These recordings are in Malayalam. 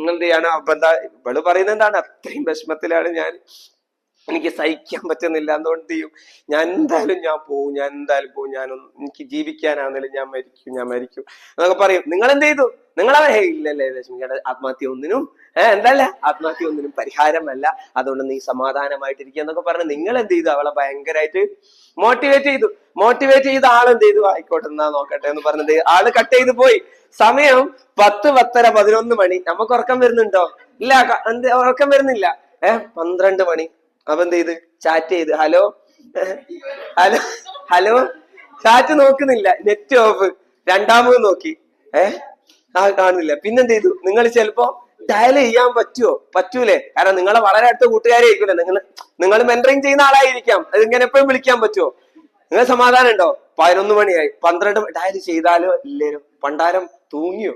നിങ്ങൾ എന്ത് അപ്പൊ എന്താ? ഇവൾ പറയുന്നത് എന്താണ്? അത്രയും വിഷമത്തിലാണ് ഞാൻ എനിക്ക് സഹിക്കാൻ പറ്റുന്നില്ല. എന്തുകൊണ്ട് എന്ത് ചെയ്യും? ഞാൻ എന്തായാലും ഞാൻ പോവും. ഞാൻ എന്തായാലും പോവും. ഞാൻ എനിക്ക് ജീവിക്കാനാണെങ്കിലും ഞാൻ മരിക്കും. ഞാൻ മരിക്കും. എന്നൊക്കെ പറയും. നിങ്ങൾ എന്ത് ചെയ്തു? നിങ്ങളെ ഹേ ഇല്ലല്ലേ വിഷമിക്കേണ്ട ആത്മഹത്യ ഒന്നിനും ഏഹ് എന്തല്ല? ആത്മഹത്യ ഒന്നിനും പരിഹാരമല്ല. അതുകൊണ്ട് നീ സമാധാനമായിട്ടിരിക്കുക എന്നൊക്കെ പറഞ്ഞ് നിങ്ങൾ എന്ത് ചെയ്തു? അവളെ ഭയങ്കരമായിട്ട് മോട്ടിവേറ്റ് ചെയ്തു. മോട്ടിവേറ്റ് ചെയ്ത എന്ത് ചെയ്തു? ആയിക്കോട്ടെ എന്നാ നോക്കട്ടെ എന്ന് പറഞ്ഞത് ആൾ കട്ട് ചെയ്ത് പോയി. സമയം പത്ത് പത്തര പതിനൊന്ന് മണി. നമുക്ക് ഉറക്കം വരുന്നുണ്ടോ? ഇല്ല ഉറക്കം വരുന്നില്ല. ഏഹ് പന്ത്രണ്ട് മണി. അപ്പൊ എന്ത് ചെയ്ത് ചാറ്റ് ചെയ്ത് ഹലോ? ഹലോ? ഹലോ? ചാറ്റ് നോക്കുന്നില്ല. Net off. രണ്ടാമത് നോക്കി. ഏഹ് ആ കാണുന്നില്ല. പിന്നെന്ത് ചെയ്തു നിങ്ങൾ ചിലപ്പോ ഡയൽ ചെയ്യാൻ പറ്റുമോ പറ്റൂലേ. കാരണം നിങ്ങളെ വളരെ അടുത്ത കൂട്ടുകാരായിരിക്കുമല്ലോ നിങ്ങൾ നിങ്ങൾ മെന്ററിങ് ചെയ്യുന്ന ആളായിരിക്കാം. അത് ഇങ്ങനെ എപ്പോഴും വിളിക്കാൻ പറ്റുമോ നിങ്ങൾ സമാധാനം ഉണ്ടോ? പതിനൊന്ന് മണിയായി. പന്ത്രണ്ട് ഡയൽ ചെയ്താലോ ഇല്ലേനോ പണ്ടാരം തൂങ്ങിയോ?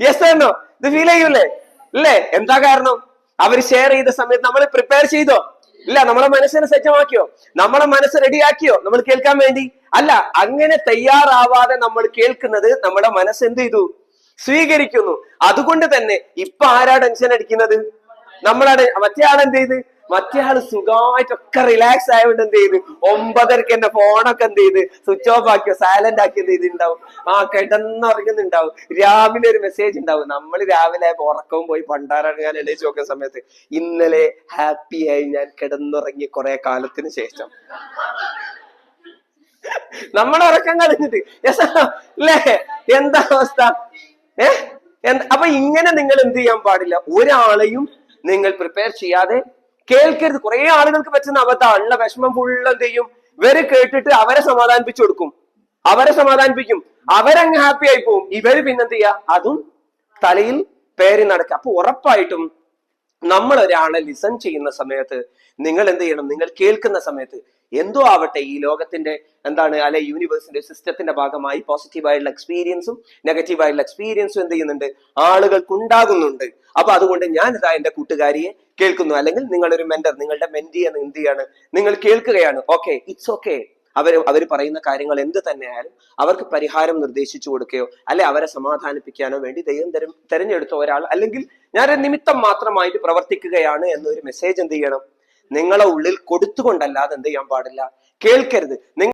യെസ് ആണോ ഇത് ഫീൽ ചെയ്യൂലേ ഇല്ലേ? എന്താ കാരണം? അവർ ഷെയർ ചെയ്ത സമയത്ത് നമ്മൾ പ്രിപ്പയർ ചെയ്തോ? ഇല്ല നമ്മളെ മനസ്സിനെ സജ്ജമാക്കിയോ? നമ്മളെ മനസ്സ് റെഡിയാക്കിയോ നമ്മൾ കേൾക്കാൻ വേണ്ടി? അല്ല അങ്ങനെ തയ്യാറാവാതെ നമ്മൾ കേൾക്കുന്നത് നമ്മുടെ മനസ്സ് എന്ത് ചെയ്തു? സ്വീകരിക്കുന്നു. അതുകൊണ്ട് തന്നെ ഇപ്പൊ ആരാ ടെൻഷൻ അടിക്കുന്നത്? നമ്മളാണ് മറ്റേ ആളെന്ത് ചെയ്ത്? മറ്റേ ആൾ സുഖമായിട്ടൊക്കെ റിലാക്സ് ആയതുകൊണ്ട് എന്ത് ചെയ്ത്? ഒമ്പതരക്ക് എന്റെ ഫോണൊക്കെ എന്ത് ചെയ്ത്? Switch off ആക്കിയോ? സൈലന്റ് ആക്കി എന്ത് ചെയ്തിട്ടുണ്ടാവും? ആ കിടന്നുറങ്ങുന്നുണ്ടാവും. രാവിലെ ഒരു മെസ്സേജ് ഉണ്ടാവും. നമ്മൾ രാവിലെ ഉറക്കവും പോയി പണ്ടാറങ്ങാൻ എണീച്ച് നോക്കുന്ന സമയത്ത്. ഇന്നലെ ഹാപ്പി ആയി ഞാൻ കിടന്നുറങ്ങി കുറെ കാലത്തിന് ശേഷം. നമ്മുടെ ഉറക്കം കളഞ്ഞിട്ട്. അല്ലേ? എന്താ അവസ്ഥ? ഏ? അപ്പൊ ഇങ്ങനെ നിങ്ങൾ എന്ത് ചെയ്യാൻ പാടില്ല? ഒരാളെയും നിങ്ങൾ പ്രിപ്പയർ ചെയ്യാതെ കേൾക്കരുത്. കുറെ ആളുകൾക്ക് പറ്റുന്ന അബദ്ധം. ഉള്ള വിഷമം ഫുള്ള് എന്ത് ചെയ്യും? ഇവർ കേട്ടിട്ട് അവരെ സമാധാനിപ്പിച്ചു കൊടുക്കും. അവരെ സമാധാനിപ്പിക്കും. അവരങ്ങ് ഹാപ്പി ആയി പോവും. ഇവർ പിന്നെന്ത് ചെയ്യാ? അതും തലയിൽ പേരി നടക്കുക. അപ്പൊ ഉറപ്പായിട്ടും നമ്മൾ ഒരാളെ ലിസൺ ചെയ്യുന്ന സമയത്ത് നിങ്ങൾ എന്ത് ചെയ്യണം? നിങ്ങൾ കേൾക്കുന്ന സമയത്ത് എന്തോ ആവട്ടെ ഈ ലോകത്തിന്റെ എന്താണ് അല്ലെ യൂണിവേഴ്സിന്റെ സിസ്റ്റത്തിന്റെ ഭാഗമായി പോസിറ്റീവായിട്ടുള്ള എക്സ്പീരിയൻസും നെഗറ്റീവായിട്ടുള്ള എക്സ്പീരിയൻസും എന്ത് ചെയ്യുന്നുണ്ട്? ആളുകൾക്ക് ഉണ്ടാകുന്നുണ്ട് അപ്പൊ അതുകൊണ്ട് ഞാൻ ഇതാ എന്റെ കൂട്ടുകാരിയെ കേൾക്കുന്നു. അല്ലെങ്കിൽ നിങ്ങളൊരു മെന്റർ നിങ്ങളുടെ മെന്റി എന്ന് എന്ത് ചെയ്യാണ്? നിങ്ങൾ കേൾക്കുകയാണ്. ഓക്കെ ഇറ്റ്സ് ഓക്കെ അവർ അവർ പറയുന്ന കാര്യങ്ങൾ എന്ത് തന്നെയായാലും അവർക്ക് പരിഹാരം നിർദ്ദേശിച്ചു കൊടുക്കുകയോ അല്ലെ അവരെ സമാധാനിപ്പിക്കാനോ വേണ്ടി ദൈവം തെരം തെരഞ്ഞെടുത്ത ഒരാൾ അല്ലെങ്കിൽ ഞാനൊരു നിമിത്തം മാത്രമായിട്ട് പ്രവർത്തിക്കുകയാണ് എന്നൊരു മെസ്സേജ് എന്ത് ചെയ്യണം? നിങ്ങളെ ഉള്ളിൽ കൊടുത്തുകൊണ്ടല്ലാതെ എന്ത് ചെയ്യാൻ പാടില്ല? കേൾക്കരുത്.